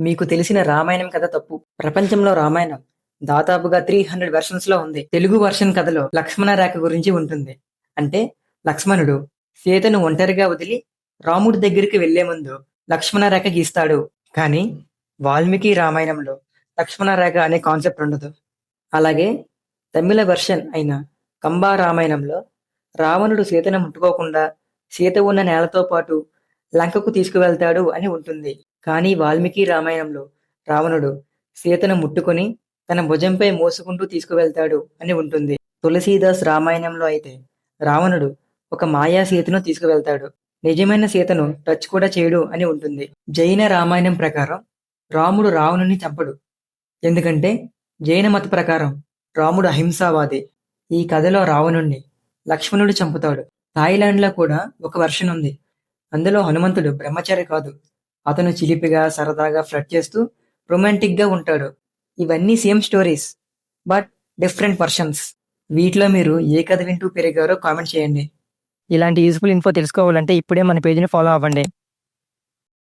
మీకు తెలిసిన రామాయణం కథ తప్పు. ప్రపంచంలో రామాయణం దాదాపుగా త్రీ హండ్రెడ్ వెర్షన్స్లో ఉంది. తెలుగు వర్షన్ కథలో లక్ష్మణ రేఖ గురించి ఉంటుంది. అంటే లక్ష్మణుడు సీతను ఒంటరిగా వదిలి రాముడి దగ్గరికి వెళ్ళే ముందు లక్ష్మణ రేఖ గీస్తాడు. కానీ వాల్మీకి రామాయణంలో లక్ష్మణ రేఖ అనే కాన్సెప్ట్ ఉండదు. అలాగే తమిళ వెర్షన్ అయిన కంబా రామాయణంలో రావణుడు సీతను ముట్టుకోకుండా సీత ఉన్న నేలతో పాటు లంకకు తీసుకువెళ్తాడు అని ఉంటుంది. కానీ వాల్మీకి రామాయణంలో రావణుడు సీతను ముట్టుకొని తన భుజంపై మోసుకుంటూ తీసుకువెళ్తాడు అని ఉంటుంది. తులసీదాస్ రామాయణంలో అయితే రావణుడు ఒక మాయా సీతను తీసుకువెళ్తాడు. నిజమైన సీతను టచ్ కూడా చేయడు అని ఉంటుంది. జైన రామాయణం ప్రకారం రాముడు రావణుని చంపడు. ఎందుకంటే జైన మత ప్రకారం రాముడు అహింసావాది. ఈ కథలో రావణుణ్ణి లక్ష్మణుడు చంపుతాడు. థాయిలాండ్లో కూడా ఒక వర్షన్ ఉంది. అందులో హనుమంతుడు బ్రహ్మచారి కాదు. అతను చిలిపిగా సరదాగా ఫ్లడ్ చేస్తూ రొమాంటిక్గా ఉంటాడు. ఇవన్నీ same stories but different versions. వీటిలో మీరు ఏ కథ వింటూ పెరిగారో కామెంట్ చేయండి. ఇలాంటి యూస్ఫుల్ ఇన్ఫో తెలుసుకోవాలంటే ఇప్పుడే మన పేజీని ఫాలో అవ్వండి.